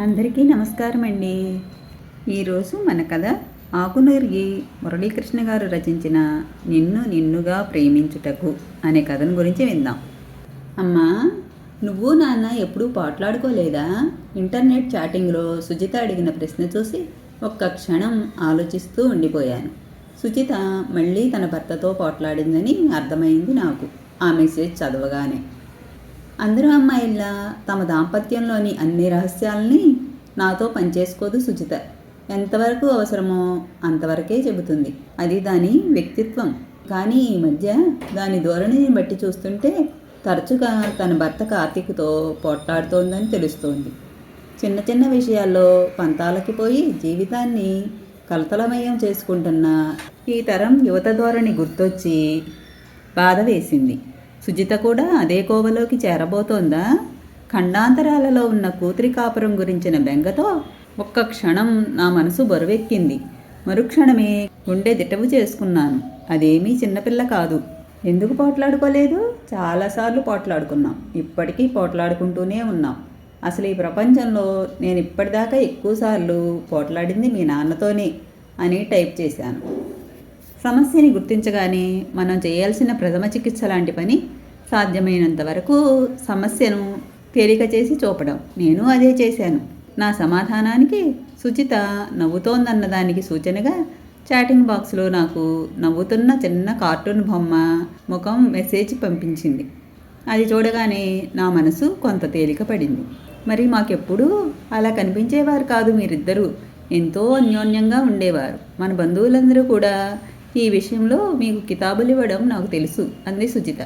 అందరికీ నమస్కారం అండి ఈరోజు మన కథ ఆకునూరి మురళీకృష్ణ గారు రచించిన నిన్ను నిన్నుగా ప్రేమించుటకు అనే కథను గురించి విందాం. అమ్మా నువ్వు నాన్న ఎప్పుడూ పాటలాడుకోలేదా? ఇంటర్నెట్ చాటింగ్లో సుజిత అడిగిన ప్రశ్న చూసి ఒక్క క్షణం ఆలోచిస్తూ ఉండిపోయాను. సుజిత మళ్ళీ తన భర్తతో పోట్లాడిందని అర్థమైంది నాకు. ఆ మెసేజ్ చదవగానే అందరూ అమ్మాయిల్లా తమ దాంపత్యంలోని అన్ని రహస్యాలని నాతో పనిచేసుకోదు సుజిత. ఎంతవరకు అవసరమో అంతవరకే చెబుతుంది. అది దాని వ్యక్తిత్వం. కానీ ఈ మధ్య దాని ధోరణిని బట్టి చూస్తుంటే తరచుగా తన భర్త కార్తీక్తో పోట్లాడుతోందని తెలుస్తోంది. చిన్న చిన్న విషయాల్లో పంతాలకి పోయి జీవితాన్ని కలతలమయం చేసుకుంటున్న ఈ తరం యువత ధోరణి గుర్తొచ్చి బాధ వేసింది. సుజిత కూడా అదే కోవలోకి చేరబోతోందా? ఖండాంతరాలలో ఉన్న కూతురి కాపురం గురించిన బెంగతో ఒక్క క్షణం నా మనసు బరువెక్కింది. మరుక్షణమే గుండె దిటవు చేసుకున్నాను. అదేమీ చిన్నపిల్ల కాదు. ఎందుకు పోట్లాడుకోలేదు? చాలాసార్లు పోట్లాడుకున్నాం. ఇప్పటికీ పోట్లాడుకుంటూనే ఉన్నాం. అసలు ఈ ప్రపంచంలో నేను ఇప్పటిదాకా ఎక్కువసార్లు పోట్లాడింది మీ నాన్నతోనే అని టైప్ చేశాను. సమస్యని గుర్తించగానే మనం చేయాల్సిన ప్రథమ చికిత్స లాంటి పని సాధ్యమైనంత వరకు సమస్యను తేలిక చేసి చూపడం. నేను అదే చేశాను. నా సమాధానానికి సుచిత నవ్వుతోందన్నదానికి సూచనగా చాటింగ్ బాక్స్లో నాకు నవ్వుతున్న చిన్న కార్టూన్ బొమ్మ ముఖం మెసేజ్ పంపించింది. అది చూడగానే నా మనసు కొంత తేలిక పడింది. మరి మాకెప్పుడూ అలా కనిపించేవారు కాదు మీరిద్దరూ. ఎంతో అన్యోన్యంగా ఉండేవారు. మన బంధువులందరూ కూడా ఈ విషయంలో మీకు కితాబులు ఇవ్వడం నాకు తెలుసు అంది సుజిత.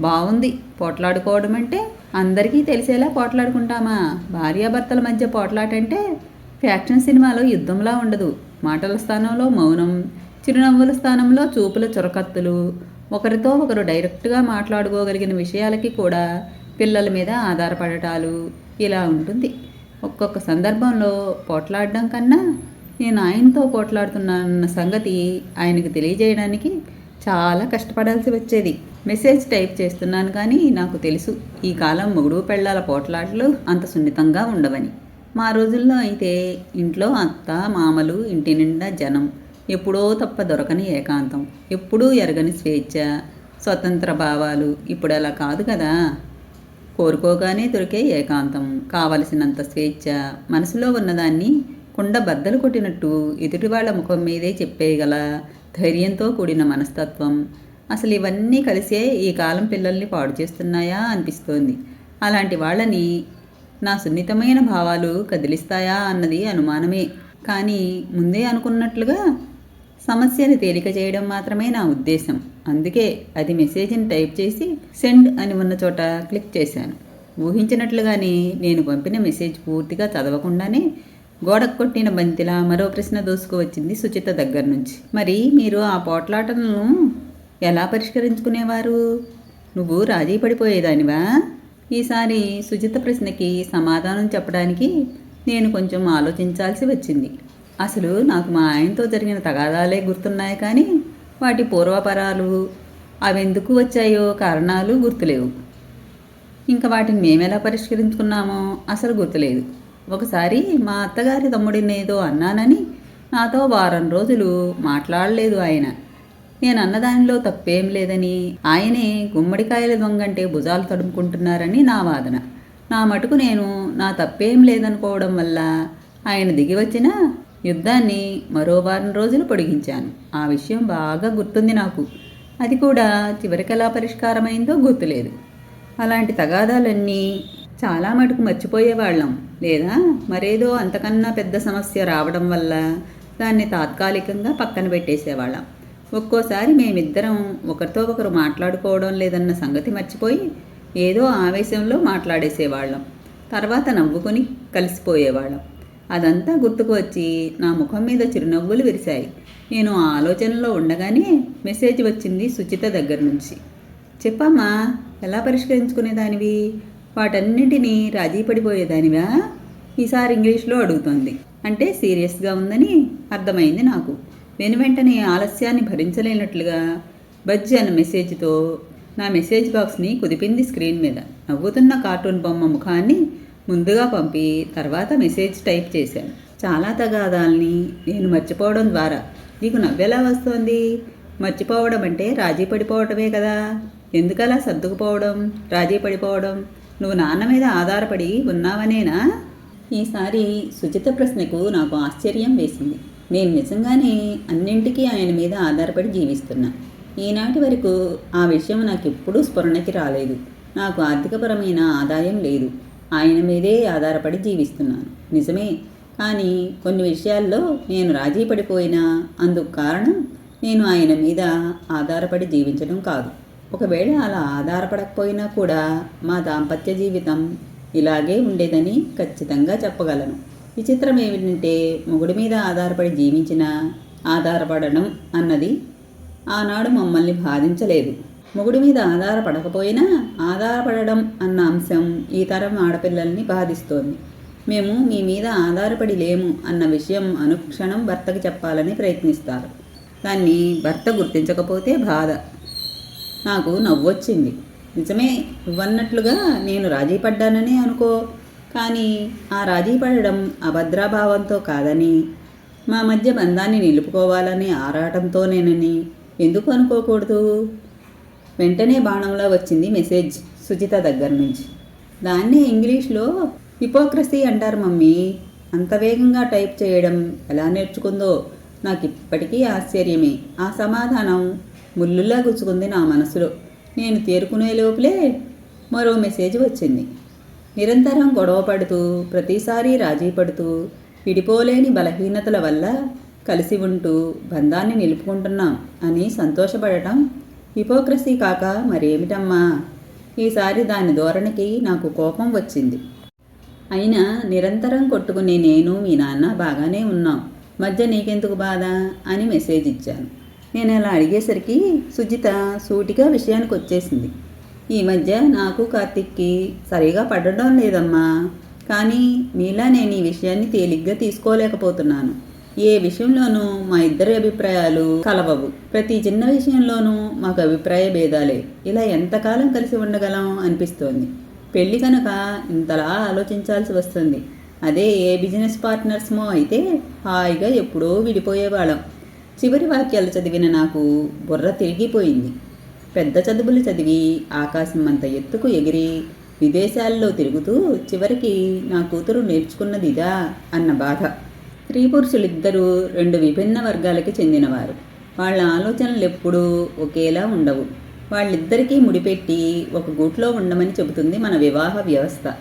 బాగుంది పోట్లాడుకోవడం అంటే అందరికీ తెలిసేలా పోట్లాడుకుంటామా? భార్యాభర్తల మధ్య పోట్లాటంటే ఫ్యాక్షన్ సినిమాలో యుద్ధంలా ఉండదు. మాటల స్థానంలో మౌనం చిరునవ్వుల స్థానంలో చూపుల చొరకత్తులు ఒకరితో ఒకరు డైరెక్ట్గా మాట్లాడుకోగలిగిన విషయాలకి కూడా పిల్లల మీద ఆధారపడటాలు ఇలా ఉంటుంది. ఒక్కొక్క సందర్భంలో పోట్లాడడం కన్నా నేను ఆయనతో పోట్లాడుతున్నానన్న సంగతి ఆయనకు తెలియజేయడానికి చాలా కష్టపడాల్సి వచ్చేది. మెసేజ్ టైప్ చేస్తున్నాను కానీ నాకు తెలుసు ఈ కాలం మొగుడు పెళ్ళాల పోట్లాటలు అంత సున్నితంగా ఉండవని. మా రోజుల్లో అయితే ఇంట్లో అత్త మామలు ఇంటి నిండా జనం ఎప్పుడో తప్ప దొరకని ఏకాంతం ఎప్పుడూ ఎరగని స్వేచ్ఛ స్వతంత్ర భావాలు ఇప్పుడు అలా కాదు కదా. కోరుకోగానే దొరికే ఏకాంతం కావలసినంత స్వేచ్ఛ మనసులో ఉన్నదాన్ని కుండ బద్దలు కొట్టినట్టు ఎదుటి వాళ్ళ ముఖం మీదే చెప్పేయగల ధైర్యంతో కూడిన మనస్తత్వం. అసలు ఇవన్నీ కలిసే ఈ కాలం పిల్లల్ని పాడు చేస్తున్నాయా అనిపిస్తోంది. అలాంటి వాళ్ళని నా సున్నితమైన భావాలు కదిలిస్తాయా అన్నది అనుమానమే. కానీ ముందే అనుకున్నట్లుగా సమస్యను తేలిక చేయడం మాత్రమే నా ఉద్దేశం. అందుకే అది మెసేజ్ని టైప్ చేసి సెండ్ అని ఉన్న చోట క్లిక్ చేశాను. ఊహించినట్లుగానే నేను పంపిన మెసేజ్ పూర్తిగా చదవకుండానే గోడకు కొట్టిన బంతిలా మరో ప్రశ్న దూసుకు వచ్చింది సుచిత దగ్గర నుంచి. మరి మీరు ఆ పోట్లాటలను ఎలా పరిష్కరించుకునేవారు? నువ్వు రాజీ పడిపోయేదానివా? ఈసారి సుచిత ప్రశ్నకి సమాధానం చెప్పడానికి నేను కొంచెం ఆలోచించాల్సి వచ్చింది. అసలు నాకు మా ఆయనతో జరిగిన తగాదాలే గుర్తున్నాయి కానీ వాటి పూర్వపరాలు అవెందుకు వచ్చాయో కారణాలు గుర్తులేవు. ఇంకా వాటిని మేమెలా పరిష్కరించుకున్నామో అసలు గుర్తులేదు. ఒకసారి మా అత్తగారి తమ్ముడిని ఏదో అన్నానని నాతో వారం రోజులు మాట్లాడలేదు ఆయన. నేను అన్నదానిలో తప్పేం లేదని ఆయనే గుమ్మడికాయల దొంగంటే భుజాలు తడుముకుంటున్నారని నా వాదన. నా మటుకు నేను నా తప్పేం లేదనుకోవడం వల్ల ఆయన దిగి వచ్చిన యుద్ధాన్ని మరో వారం రోజులు పొడిగించాను. ఆ విషయం బాగా గుర్తుంది నాకు. అది కూడా చివరికి ఎలా పరిష్కారమైందో గుర్తులేదు. అలాంటి తగాదాలన్నీ చాలా మటుకు మర్చిపోయేవాళ్ళం. లేదా? మరేదో అంతకన్నా పెద్ద సమస్య రావడం వల్ల దాన్ని తాత్కాలికంగా పక్కన పెట్టేసేవాళ్ళం. ఒక్కోసారి మేమిద్దరం ఒకరితో ఒకరు మాట్లాడుకోవడం లేదన్న సంగతి మర్చిపోయి ఏదో ఆవేశంలో మాట్లాడేసేవాళ్ళం. తర్వాత నవ్వుకొని కలిసిపోయేవాళ్ళం. అదంతా గుర్తుకు వచ్చి నా ముఖం మీద చిరునవ్వులు విరిశాయి. నేను ఆ ఆలోచనలో ఉండగానే మెసేజ్ వచ్చింది సుచిత దగ్గర నుంచి. చెప్పమ్మా ఎలా పరిష్కరించుకునేదానివి? వాటన్నింటినీ రాజీ పడిపోయేదానివా? ఈసారి ఇంగ్లీష్లో అడుగుతోంది. అంటే సీరియస్గా ఉందని అర్థమైంది నాకు. వెను వెంటనే ఆలస్యాన్ని భరించలేనట్లుగా బజ్జి అన్న మెసేజ్తో నా మెసేజ్ బాక్స్ని కుదిపింది స్క్రీన్ మీద. నవ్వుతున్న కార్టూన్ బొమ్మ ముఖాన్ని ముందుగా పంపి తర్వాత మెసేజ్ టైప్ చేశాను. చాలా తగాదాల్ని నేను మర్చిపోవడం ద్వారా. నీకు నవ్వెలా వస్తోంది? మర్చిపోవడం అంటే రాజీ పడిపోవటమే కదా. ఎందుకలా సర్దుకుపోవడం? రాజీ పడిపోవడం? నువ్వు నాన్న మీద ఆధారపడి ఉన్నావనేనా? ఈసారి సుజిత ప్రశ్నకు నాకు ఆశ్చర్యం వేసింది. నేను నిజంగానే అన్నింటికీ ఆయన మీద ఆధారపడి జీవిస్తున్నా. ఈనాటి వరకు ఆ విషయం నాకు ఎప్పుడూ స్ఫురణకి రాలేదు. నాకు ఆర్థికపరమైన ఆదాయం లేదు. ఆయన మీదే ఆధారపడి జీవిస్తున్నాను. నిజమే. కానీ కొన్ని విషయాల్లో నేను రాజీ పడిపోయినా అందుకు కారణం నేను ఆయన మీద ఆధారపడి జీవించడం కాదు. ఒకవేళ అలా ఆధారపడకపోయినా కూడా మా దాంపత్య జీవితం ఇలాగే ఉండేదని ఖచ్చితంగా చెప్పగలను. విచిత్రం ఏమిటంటే మొగుడి మీద ఆధారపడి జీవించిన ఆధారపడడం అన్నది ఆనాడు మమ్మల్ని బాధించలేదు. మొగుడి మీద ఆధారపడకపోయినా ఆధారపడడం అన్న అంశం ఈ తరం ఆడపిల్లల్ని బాధిస్తోంది. మేము మీ మీద ఆధారపడి లేము అన్న విషయం అనుక్షణం భర్తకు చెప్పాలని ప్రయత్నిస్తారు. దాన్ని భర్త గుర్తించకపోతే బాధ. నాకు నవ్వొచ్చింది. నిజమే నువ్వన్నట్లుగా నేను రాజీ పడ్డాననే అనుకో. కానీ ఆ రాజీ పడడం అభద్రాభావంతో కాదని మా మధ్య బంధాన్ని నిలుపుకోవాలని ఆరాటంతోనేనని ఎందుకు అనుకోకూడదు? వెంటనే బాణంలో వచ్చింది మెసేజ్ సుజిత దగ్గర నుంచి. దాన్నే ఇంగ్లీష్లో హిపోక్రసీ అంటారు మమ్మీ. అంత వేగంగా టైప్ చేయడం ఎలా నేర్చుకుందో నాకు ఇప్పటికీ ఆశ్చర్యమే. ఆ సమాధానం ముల్లులా గుచ్చుకుంది నా మనసులో. నేను తేరుకునే లోపలే మరో మెసేజ్ వచ్చింది. నిరంతరం గొడవ పడుతూ ప్రతిసారి రాజీ పడుతూ విడిపోలేని బలహీనతల వల్ల కలిసి ఉంటూ బంధాన్ని నిలుపుకుంటున్నాం అని సంతోషపడటం హిపోక్రసీ కాక మరేమిటమ్మా? ఈసారి దాని ధోరణికి నాకు కోపం వచ్చింది. అయినా నిరంతరం కొట్టుకునే నేను మీ నాన్న బాగానే ఉన్నాం. మధ్య నీకెందుకు బాధ? అని మెసేజ్ ఇచ్చాను. నేను అలా అడిగేసరికి సుజిత సూటిగా విషయానికి వచ్చేసింది. ఈ మధ్య నాకు కార్తిక్కి సరిగా పడడం లేదమ్మా. కానీ మీలా నేను ఈ విషయాన్ని తేలిగ్గా తీసుకోలేకపోతున్నాను. ఏ విషయంలోనూ మా ఇద్దరి అభిప్రాయాలు కలవవు. ప్రతి చిన్న విషయంలోనూ మాకు అభిప్రాయ భేదాలే. ఇలా ఎంతకాలం కలిసి ఉండగలం అనిపిస్తోంది. పెళ్ళి కనుక ఇంతలా ఆలోచించాల్సి వస్తుంది. అదే ఏ బిజినెస్ పార్ట్నర్స్మో అయితే హాయిగా ఎప్పుడో విడిపోయేవాళ్ళం. చివరి వాక్యాలు చదివిన నాకు బుర్ర తిరిగిపోయింది. పెద్ద చదువులు చదివి ఆకాశం అంత ఎత్తుకు ఎగిరి విదేశాల్లో తిరుగుతూ చివరికి నా కూతురు నేర్చుకున్నది ఇదా అన్న బాధ. స్త్రీ పురుషులిద్దరూ రెండు విభిన్న వర్గాలకి చెందినవారు. వాళ్ళ ఆలోచనలు ఎప్పుడూ ఒకేలా ఉండవు. వాళ్ళిద్దరికీ ముడిపెట్టి ఒక గూట్లో ఉండమని చెబుతుంది మన వివాహ వ్యవస్థ.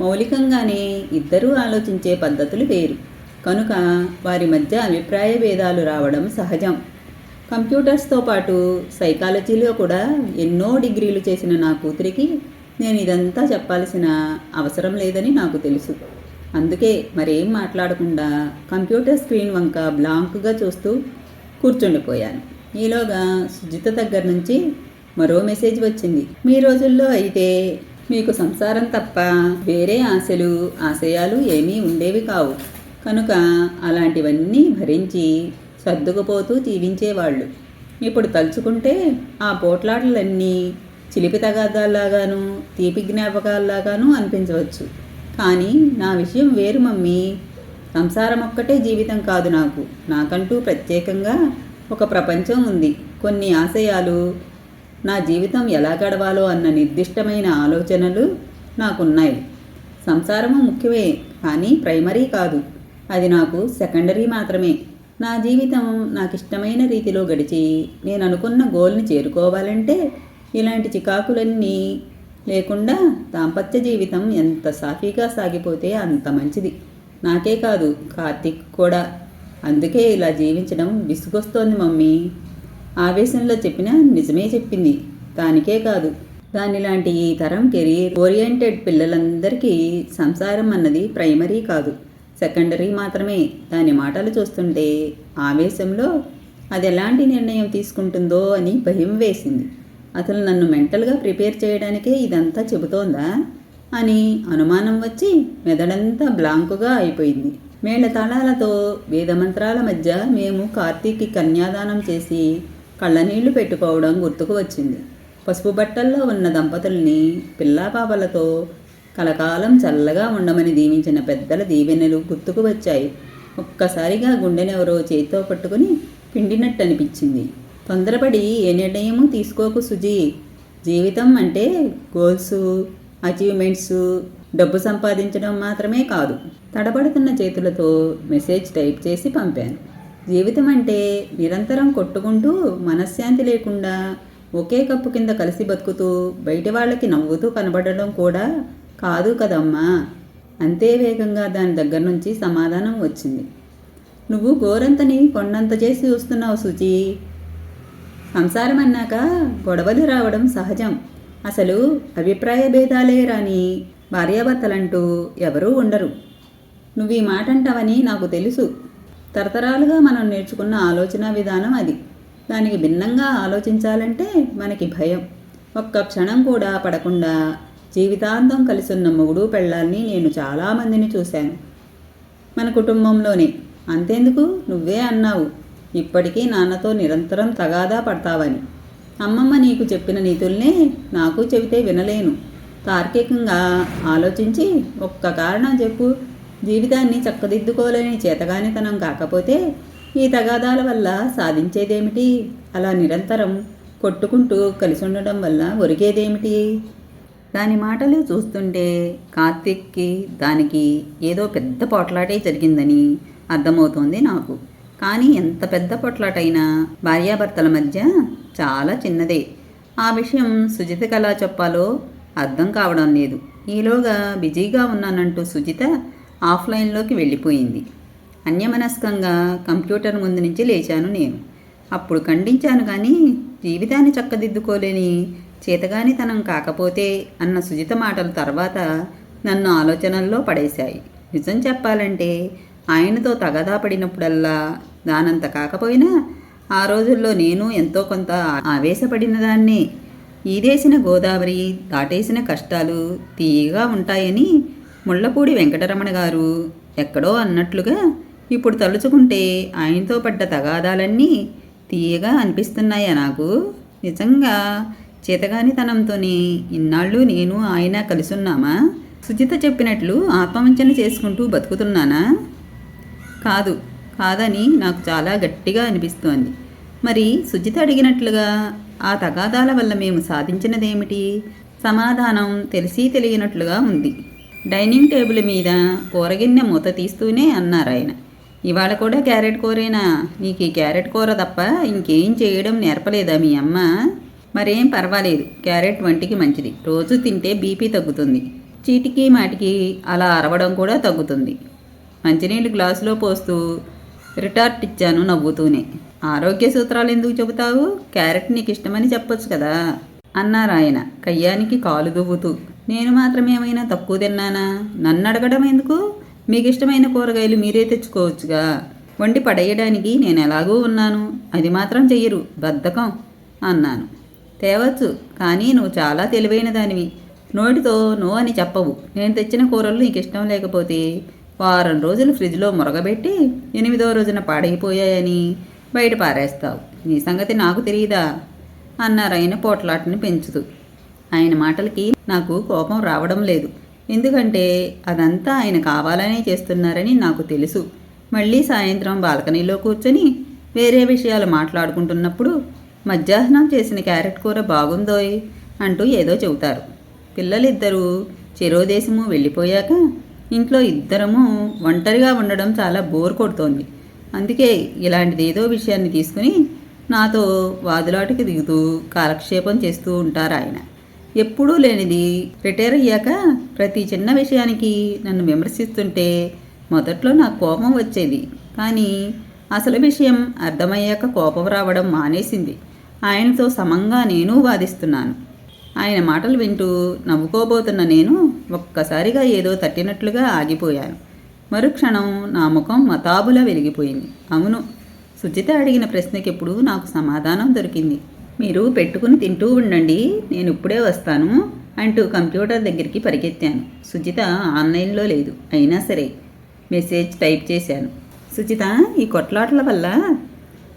మౌలికంగానే ఇద్దరూ ఆలోచించే పద్ధతులు వేరు. కనుక వారి మధ్య అభిప్రాయ భేదాలు రావడం సహజం. కంప్యూటర్స్తో పాటు సైకాలజీలో కూడా ఎన్నో డిగ్రీలు చేసిన నా కూతురికి నేను ఇదంతా చెప్పాల్సిన అవసరం లేదని నాకు తెలుసు. అందుకే మరేం మాట్లాడకుండా కంప్యూటర్ స్క్రీన్ వంక బ్లాంక్గా చూస్తూ కూర్చుండిపోయాను. ఈలోగా సుజిత దగ్గర నుంచి మరో మెసేజ్ వచ్చింది. మీ రోజుల్లో అయితే మీకు సంసారం తప్ప వేరే ఆశలు ఆశయాలు ఏమీ ఉండేవి కావు. కనుక అలాంటివన్నీ భరించి సర్దుకుపోతూ జీవించేవాళ్ళు. ఇప్పుడు తలుచుకుంటే ఆ పోట్లాటలన్నీ చిలిపి తగాదాల్లాగాను తీపి జ్ఞాపకాల్లాగాను అనిపించవచ్చు. కానీ నా విషయం వేరు మమ్మీ. సంసారం ఒక్కటే జీవితం కాదు నాకు. నాకంటూ ప్రత్యేకంగా ఒక ప్రపంచం ఉంది. కొన్ని ఆశయాలు నా జీవితం ఎలా గడవాలో అన్న నిర్దిష్టమైన ఆలోచనలు నాకున్నాయి. సంసారము ముఖ్యమే కానీ ప్రైమరీ కాదు. అది నాకు సెకండరీ మాత్రమే. నా జీవితం నాకు ఇష్టమైన రీతిలో గడిచి నేను అనుకున్న గోల్ని చేరుకోవాలంటే ఇలాంటి చికాకులన్నీ లేకుండా దాంపత్య జీవితం ఎంత సాఫీగా సాగిపోతే అంత మంచిది. నాకే కాదు కార్తీక్ కూడా. అందుకే ఇలా జీవించడం విసుగొస్తోంది మమ్మీ. ఆవేశంలో చెప్పినా నిజమే చెప్పింది. దానికే కాదు దానిలాంటి ఈ తరం కెరీర్ ఓరియంటెడ్ పిల్లలందరికీ సంసారం అన్నది ప్రైమరీ కాదు. సెకండరీ మాత్రమే. దాని మాటలు చూస్తుంటే ఆవేశంలో అది ఎలాంటి నిర్ణయం తీసుకుంటుందో అని భయం వేసింది. అసలు నన్ను మెంటల్గా ప్రిపేర్ చేయడానికే ఇదంతా చెబుతోందా? అని అనుమానం వచ్చి మెదడంతా బ్లాంకుగా అయిపోయింది. మేళ తాళాలతో వేదమంత్రాల మధ్య మేము కార్తీక్కి కన్యాదానం చేసి కళ్ళనీళ్ళు పెట్టుకోవడం గుర్తుకు వచ్చింది. పసుపు బట్టల్లో ఉన్న దంపతుల్ని పిల్లాపాపలతో కలకాలం చల్లగా ఉండమని దీవించిన పెద్దల దీవెనలు గుర్తుకు వచ్చాయి. ఒక్కసారిగా గుండెనెవరో చేతితో పట్టుకుని పిండినట్టు అనిపించింది తొందరపడి ఏ నిర్ణయము తీసుకోకు సుజీ. జీవితం అంటే గోల్స్ అచీవ్మెంట్స్ డబ్బు సంపాదించడం మాత్రమే కాదు. తడబడుతున్న చేతులతో మెసేజ్ టైప్ చేసి పంపాను. జీవితం అంటే నిరంతరం కొట్టుకుంటూ మనశ్శాంతి లేకుండా ఒకే కప్పు కింద కలిసి బతుకుతూ బయటి వాళ్ళకి నవ్వుతూ కనబడడం కూడా కాదు కదమ్మా. అంతే వేగంగా దాని దగ్గర నుంచి సమాధానం వచ్చింది. నువ్వు గోరంతని కొండంత చేసి చూస్తున్నావు సుచి. సంసారం అన్నాక గొడవలు రావడం సహజం. అసలు అభిప్రాయ భేదాలే రాని భార్యాభర్తలంటూ ఎవరూ ఉండరు. నువ్వు ఈ మాట అంటావని నాకు తెలుసు. తరతరాలుగా మనం నేర్చుకున్న ఆలోచన విధానం అది. దానికి భిన్నంగా ఆలోచించాలంటే మనకి భయం. ఒక్క క్షణం కూడా పడకుండా జీవితాంతం కలిసున్న మొగుడు పెళ్ళాన్ని నేను చాలామందిని చూశాను. మన కుటుంబంలోనే. అంతేందుకు? నువ్వే అన్నావు. ఇప్పటికీ నాన్నతో నిరంతరం తగాదా పడతావని. అమ్మమ్మ నీకు చెప్పిన నీతుల్నే నాకు చెబితే వినలేను. తార్కికంగా ఆలోచించి ఒక్క కారణం చెప్పు. జీవితాన్ని చక్కదిద్దుకోలేని చేతగానితనం కాకపోతే ఈ తగాదాల వల్ల సాధించేదేమిటి? అలా నిరంతరం కొట్టుకుంటూ కలిసి ఉండడం వల్ల ఒరిగేదేమిటి? దాని మాటలు చూస్తుంటే కార్తిక్కి దానికి ఏదో పెద్ద పొట్లాటే జరిగిందని అర్థమవుతోంది నాకు. కానీ ఎంత పెద్ద పొట్లాటైనా భార్యాభర్తల మధ్య చాలా చిన్నదే. ఆ విషయం సుజితకి ఎలా చెప్పాలో అర్థం కావడం లేదు. ఈలోగా బిజీగా ఉన్నానంటూ సుజిత ఆఫ్లైన్లోకి వెళ్ళిపోయింది. అన్యమనస్కంగా కంప్యూటర్ ముందు నుంచి లేచాను నేను. అప్పుడు ఖండించాను కానీ జీవితాన్ని చక్కదిద్దుకోలేని చేతగానితనం కాకపోతే అన్న సుజిత మాటల తర్వాత నన్ను ఆలోచనల్లో పడేశాయి. నిజం చెప్పాలంటే ఆయనతో తగదా పడినప్పుడల్లా దానంత కాకపోయినా ఆ రోజుల్లో నేను ఎంతో కొంత ఆవేశపడిన దాన్ని. ఈదేసిన గోదావరి దాటేసిన కష్టాలు తీయగా ఉంటాయని ముళ్ళపూడి వెంకటరమణ గారు ఎక్కడో అన్నట్లుగా ఇప్పుడు తలుచుకుంటే ఆయనతో పడ్డ తగాదాలన్నీ తీయగా అనిపిస్తున్నాయా నాకు? నిజంగా చేతగానితనంతోనే ఇన్నాళ్ళు నేను ఆయన కలిసున్నామా? సుజిత చెప్పినట్లు ఆత్మవంచన చేసుకుంటూ బతుకుతున్నానా? కాదు కాదని నాకు చాలా గట్టిగా అనిపిస్తోంది. మరి సుజిత అడిగినట్లుగా ఆ తగాదాల వల్ల మేము సాధించినదేమిటి? సమాధానం తెలిసి తెలియనట్లుగా ఉంది. డైనింగ్ టేబుల్ మీద కూరగిన్నె మూత తీస్తూనే అన్నారు ఆయన. ఇవాళ కూడా క్యారెట్ కూరేనా? నీకు ఈ క్యారెట్ కూర తప్ప ఇంకేం చేయడం నేర్పలేదా మీ అమ్మ? మరేం పర్వాలేదు. క్యారెట్ వంటికి మంచిది. రోజు తింటే బీపీ తగ్గుతుంది. చీటికి మాటికి అలా అరవడం కూడా తగ్గుతుంది. మంచినీళ్ళు గ్లాసులో పోస్తూ రిటార్ట్ ఇచ్చాను నవ్వుతూనే. ఆరోగ్య సూత్రాలు ఎందుకు చెబుతావు? క్యారెట్ నీకు ఇష్టమని చెప్పొచ్చు కదా? అన్నారు ఆయన కయ్యానికి కాలు దువ్వుతూ. నేను మాత్రం ఏమైనా తక్కువ తిన్నానా? నన్ను అడగడం ఎందుకు? మీకు ఇష్టమైన కూరగాయలు మీరే తెచ్చుకోవచ్చుగా. వండి పడేయడానికి నేను ఎలాగూ ఉన్నాను. అది మాత్రం చెయ్యరు. బద్ధకం అన్నాను. తేవచ్చు కానీ నువ్వు చాలా తెలివైన దానివి. నోటితో నో అని చెప్పవు. నేను తెచ్చిన కూరలు నీకు ఇష్టం లేకపోతే వారం రోజులు ఫ్రిడ్జ్లో మురగబెట్టి ఎనిమిదో రోజున పాడైపోయాయని బయట పారేస్తావు. నీ సంగతి నాకు తెలియదా అన్నారు పోట్లాటను పెంచుతూ. ఆయన మాటలకి నాకు కోపం రావడం లేదు. ఎందుకంటే అదంతా ఆయన కావాలనే చేస్తున్నారని నాకు తెలుసు. మళ్ళీ సాయంత్రం బాల్కనీలో కూర్చొని వేరే విషయాలు మాట్లాడుకుంటున్నప్పుడు మధ్యాహ్నం చేసిన క్యారెట్ కూర బాగుందోయ్ అంటూ ఏదో చెబుతారు. పిల్లలిద్దరూ చెరో దేశము వెళ్ళిపోయాక ఇంట్లో ఇద్దరము ఒంటరిగా ఉండడం చాలా బోర్ కొడుతోంది. అందుకే ఇలాంటిది ఏదో విషయాన్ని తీసుకుని నాతో వాదులాటికి దిగుతూ కాలక్షేపం చేస్తూ ఉంటారు ఆయన. ఎప్పుడూ లేనిది రిటైర్ అయ్యాక ప్రతి చిన్న విషయానికి నన్ను విమర్శిస్తుంటే మొదట్లో నాకు కోపం వచ్చేది. కానీ అసలు విషయం అర్థమయ్యాక కోపం రావడం మానేసింది. ఆయనతో సమంగా నేను వాదిస్తున్నాను. ఆయన మాటలు వింటూ నవ్వుకోబోతున్న నేను ఒక్కసారిగా ఏదో తట్టినట్లుగా ఆగిపోయాను. మరుక్షణం నా ముఖం మతాబులా వెలిగిపోయింది. అవును సుజిత అడిగిన ప్రశ్నకి ఇప్పుడు నాకు సమాధానం దొరికింది. మీరు పెట్టుకుని తింటూ ఉండండి నేను ఇప్పుడే వస్తాను అంటూ కంప్యూటర్ దగ్గరికి పరిగెత్తాను. సుజిత ఆన్లైన్లో లేదు అయినా సరే మెసేజ్ టైప్ చేశాను. సుజిత ఈ కొట్లాటల వల్ల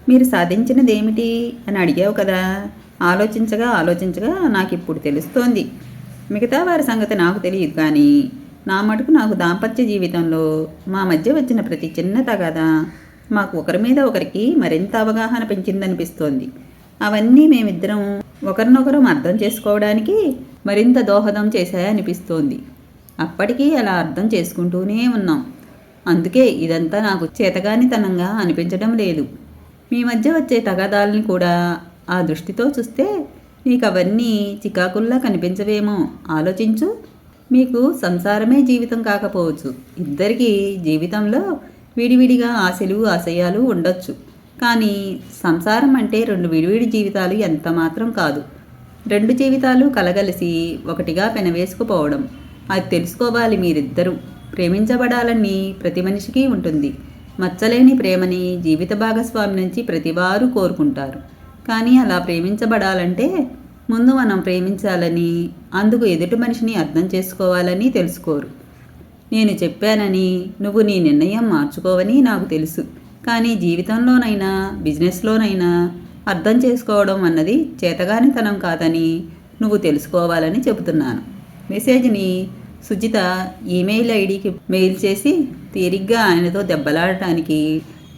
మీరు సాధించినది ఏమిటి అని అడిగావు కదా. ఆలోచించగా ఆలోచించగా నాకు ఇప్పుడు తెలుస్తోంది. మిగతా వారి సంగతి నాకు తెలియదు కానీ నా మటుకు నాకు దాంపత్య జీవితంలో మా మధ్య వచ్చిన ప్రతి చిన్న తగాదా మాకు ఒకరి మీద ఒకరికి మరింత అవగాహన పెంచిందనిపిస్తోంది. అవన్నీ మేమిద్దరం ఒకరినొకరం అర్థం చేసుకోవడానికి మరింత దోహదం చేశాయనిపిస్తోంది. అప్పటికీ అలా అర్థం చేసుకుంటూనే ఉన్నాం. అందుకే ఇదంతా నాకు చేతగానితనంగా అనిపించడం లేదు. మీ మధ్య వచ్చే తగాదాలను కూడా ఆ దృష్టితో చూస్తే నీకు అవన్నీ చికాకుల్లా కనిపించవేమో. ఆలోచించు. మీకు సంసారమే జీవితం కాకపోవచ్చు. ఇద్దరికీ జీవితంలో విడివిడిగా ఆశలు ఆశయాలు ఉండొచ్చు. కానీ సంసారం అంటే రెండు విడివిడి జీవితాలు ఎంత మాత్రం కాదు. రెండు జీవితాలు కలగలిసి ఒకటిగా పెనవేసుకుపోవడం. అది తెలుసుకోవాలి మీరిద్దరూ. ప్రేమించబడాలని ప్రతి మనిషికి ఉంటుంది. మచ్చలేని ప్రేమని జీవిత భాగస్వామి నుంచి ప్రతివారు కోరుకుంటారు. కానీ అలా ప్రేమించబడాలంటే ముందు మనం ప్రేమించాలని అందుకు ఎదుటి మనిషిని అర్థం చేసుకోవాలని తెలుసుకోరు. నేను చెప్పానని నువ్వు నీ నిర్ణయం మార్చుకోవని నాకు తెలుసు. కానీ జీవితంలోనైనా బిజినెస్లోనైనా అర్థం చేసుకోవడం అన్నది చేతగానితనం కాదని నువ్వు తెలుసుకోవాలని చెబుతున్నాను. మెసేజ్ని సుజిత ఈమెయిల్ ఐడికి మెయిల్ చేసి తీరిగ్గా ఆయనతో దెబ్బలాడటానికి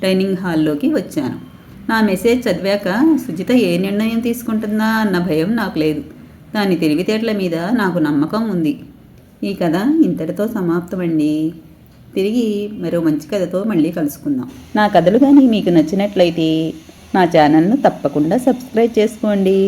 డైనింగ్ హాల్లోకి వచ్చాను. నా మెసేజ్ చదివాక సుజిత ఏ నిర్ణయం తీసుకుంటుందా అన్న భయం నాకు లేదు. దాని తెలివితేటల మీద నాకు నమ్మకం ఉంది. ఈ కథ ఇంతటితో సమాప్తమండి. తిరిగి మరో మంచి కథతో మళ్ళీ కలుసుకుందాం. నా కథలు కానీ మీకు నచ్చినట్లయితే నా ఛానల్ను తప్పకుండా సబ్స్క్రైబ్ చేసుకోండి.